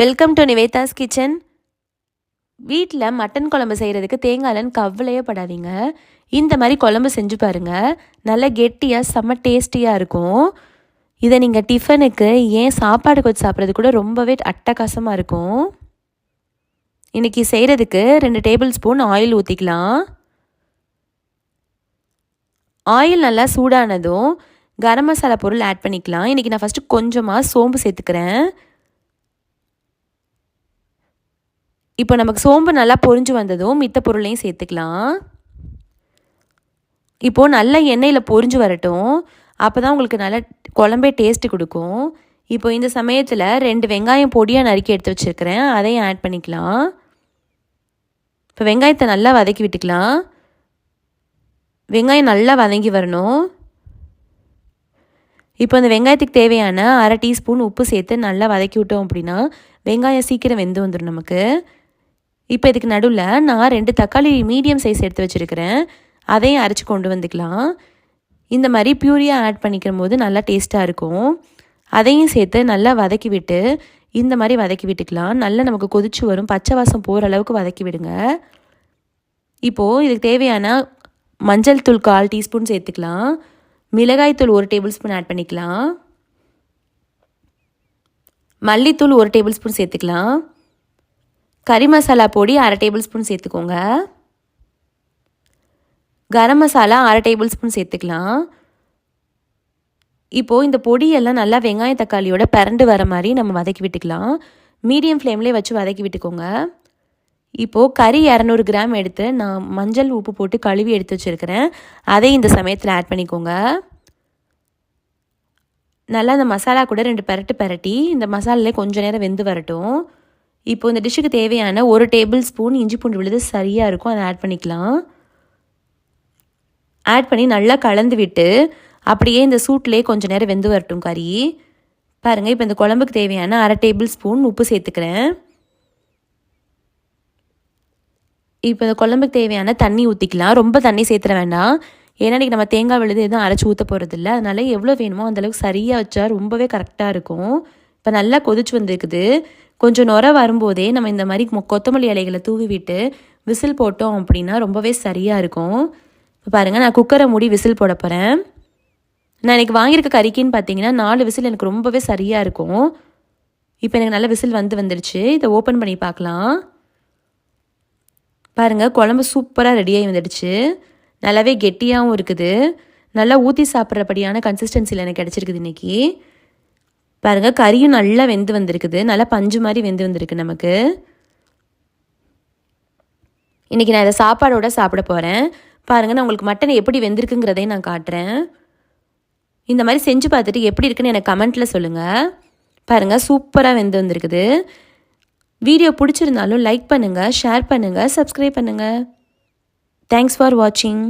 Welcome to Nivetha's kitchen வீட்டில் mutton குழம்பு செய்கிறதுக்கு தேங்காய்லன்னு கவலையே படாதீங்க. இந்த மாதிரி குழம்பு செஞ்சு பாருங்கள் நல்லா கெட்டியாக செம்ம டேஸ்டியாக இருக்கும். இதை நீங்கள் டிஃபனுக்கு ஏன் சாப்பாடுக்கு வச்சு சாப்பிட்றது கூட ரொம்பவே அட்டகாசமாக இருக்கும். இன்றைக்கி செய்கிறதுக்கு ரெண்டு டேபிள் ஸ்பூன் ஆயில் ஊற்றிக்கலாம் ஆயில் நல்லா சூடானதும் கரம் மசாலா பொருள் ஆட் பண்ணிக்கலாம். இன்றைக்கி நான் ஃபஸ்ட்டு கொஞ்சமாக சோம்பு சேர்த்துக்கிறேன். இப்போ நமக்கு சோம்பு நல்லா பொரிஞ்சு வந்ததும் மித்த பொருளையும் சேர்த்துக்கலாம். இப்போது நல்ல எண்ணெயில் பொரிஞ்சு வரட்டும். அப்போ தான் உங்களுக்கு நல்ல குழம்பே டேஸ்ட்டு கொடுக்கும். இப்போ இந்த சமயத்தில் ரெண்டு வெங்காயம் பொடியாக நறுக்கி எடுத்து வச்சுருக்கிறேன். அதையும் ஆட் பண்ணிக்கலாம். இப்போ வெங்காயத்தை நல்லா வதக்கி விட்டுக்கலாம். வெங்காயம் நல்லா வதங்கி வரணும். இப்போ அந்த வெங்காயத்துக்கு தேவையான அரை டீஸ்பூன் உப்பு சேர்த்து நல்லா வதக்கி விட்டோம் அப்படின்னா வெங்காயம் சீக்கிரம் வெந்து வந்துடும் நமக்கு. இப்போ இதுக்கு நடுவில் நான் ரெண்டு தக்காளி மீடியம் சைஸ் எடுத்து வச்சுருக்கிறேன். அதையும் அரைச்சி கொண்டு வந்துக்கலாம். இந்த மாதிரி பியூரியாக ஆட் பண்ணிக்கிற போது நல்லா டேஸ்ட்டாக இருக்கும். அதையும் சேர்த்து நல்லா வதக்கி விட்டு இந்த மாதிரி வதக்கி விட்டுக்கலாம். நல்லா நமக்கு கொதிச்சு வரும். பச்சை வாசம் போகிற அளவுக்கு வதக்கி விடுங்க. இப்போது இதுக்கு தேவையான மஞ்சள் தூள் கால் டீஸ்பூன் சேர்த்துக்கலாம். மிளகாய் தூள் ஒரு டேபிள் ஸ்பூன் ஆட் பண்ணிக்கலாம். மல்லித்தூள் ஒரு டேபிள் ஸ்பூன் சேர்த்துக்கலாம். கறி மசாலா பொடி அரை டேபிள் ஸ்பூன் சேர்த்துக்கோங்க. கரம் மசாலா அரை டேபிள் ஸ்பூன் சேர்த்துக்கலாம். இப்போது இந்த பொடியெல்லாம் நல்லா வெங்காய தக்காளியோட பரண்டு வர மாதிரி நம்ம வதக்கி விட்டுக்கலாம். மீடியம் ஃப்ளேம்லேயே வச்சு வதக்கி விட்டுக்கோங்க. இப்போது கறி இரநூறு கிராம் எடுத்து நான் மஞ்சள் உப்பு போட்டு கழுவி எடுத்து வச்சுருக்கிறேன். அதை இந்த சமயத்தில் ஆட் பண்ணிக்கோங்க. நல்லா இந்த மசாலா கூட ரெண்டு பரட்டு பரட்டி இந்த மசாலாலே கொஞ்சம் நேரம் வெந்து வரட்டும். இப்போ இந்த டிஷ்ஷுக்கு தேவையான ஒரு டேபிள் ஸ்பூன் இஞ்சி பூண்டு விழுது சரியாக இருக்கும். அதை ஆட் பண்ணிக்கலாம். ஆட் பண்ணி நல்லா கலந்து விட்டு அப்படியே இந்த சூட்லேயே கொஞ்சம் நேரம் வெந்து வரட்டும் கறி. பாருங்கள் இப்போ இந்த குழம்புக்கு தேவையான அரை டேபிள் ஸ்பூன் உப்பு சேர்த்துக்கிறேன். இப்போ இந்த குழம்புக்கு தேவையான தண்ணி ஊற்றிக்கலாம் ரொம்ப தண்ணி சேர்த்துற வேண்டாம். ஏன்னா இன்றைக்கி நம்ம தேங்காய் விழுது எதுவும் அரைச்சி ஊற்ற போகிறதில்ல அதனால் எவ்வளோ வேணுமோ அந்தளவுக்கு சரியாக வச்சா ரொம்பவே கரெக்டாக இருக்கும். இப்போ நல்லா கொதிச்சு வந்திருக்குது. கொஞ்சம் நுர வரும்போதே நம்ம இந்த மாதிரி கொத்தமல்லி இலைகளை தூவி விட்டு விசில் போட்டோம் அப்படின்னா ரொம்பவே சரியாக இருக்கும். இப்போ பாருங்கள் நான் குக்கரை மூடி விசில் போட போகிறேன் நான் எனக்கு வாங்கியிருக்க கறிக்குன்னு பார்த்தீங்கன்னா நாலு விசில் எனக்கு ரொம்பவே சரியாக இருக்கும். இப்போ எனக்கு நல்ல விசில் வந்து வந்துடுச்சு இதை ஓப்பன் பண்ணி பார்க்கலாம். பாருங்கள் குழம்பு சூப்பராக ரெடியாகி வந்துடுச்சு. நல்லாவே கெட்டியாகவும் இருக்குது. நல்லா ஊற்றி சாப்பிட்றபடியான கன்சிஸ்டன்சியில் எனக்கு கிடச்சிருக்குது இன்றைக்கி பாருங்கள் கறியும் நல்லா வெந்து வந்திருக்குது. நல்லா பஞ்சு மாதிரி வெந்து வந்திருக்கு நமக்கு. இன்றைக்கி நான் இதை சாப்பாடோட சாப்பிட போகிறேன் பாருங்கள் நான் உங்களுக்கு மட்டன் எப்படி வெந்திருக்குங்கிறதையும் நான் காட்டுறேன். இந்த மாதிரி செஞ்சு பார்த்துட்டு எப்படி இருக்குன்னு எனக்கு கமெண்ட்டில் சொல்லுங்கள் பாருங்கள் சூப்பராக வெந்து வந்திருக்குது. வீடியோ பிடிச்சிருந்தாலும் லைக் பண்ணுங்கள் ஷேர் பண்ணுங்கள் சப்ஸ்கிரைப் பண்ணுங்கள் தேங்க்ஸ் ஃபார் வாட்சிங்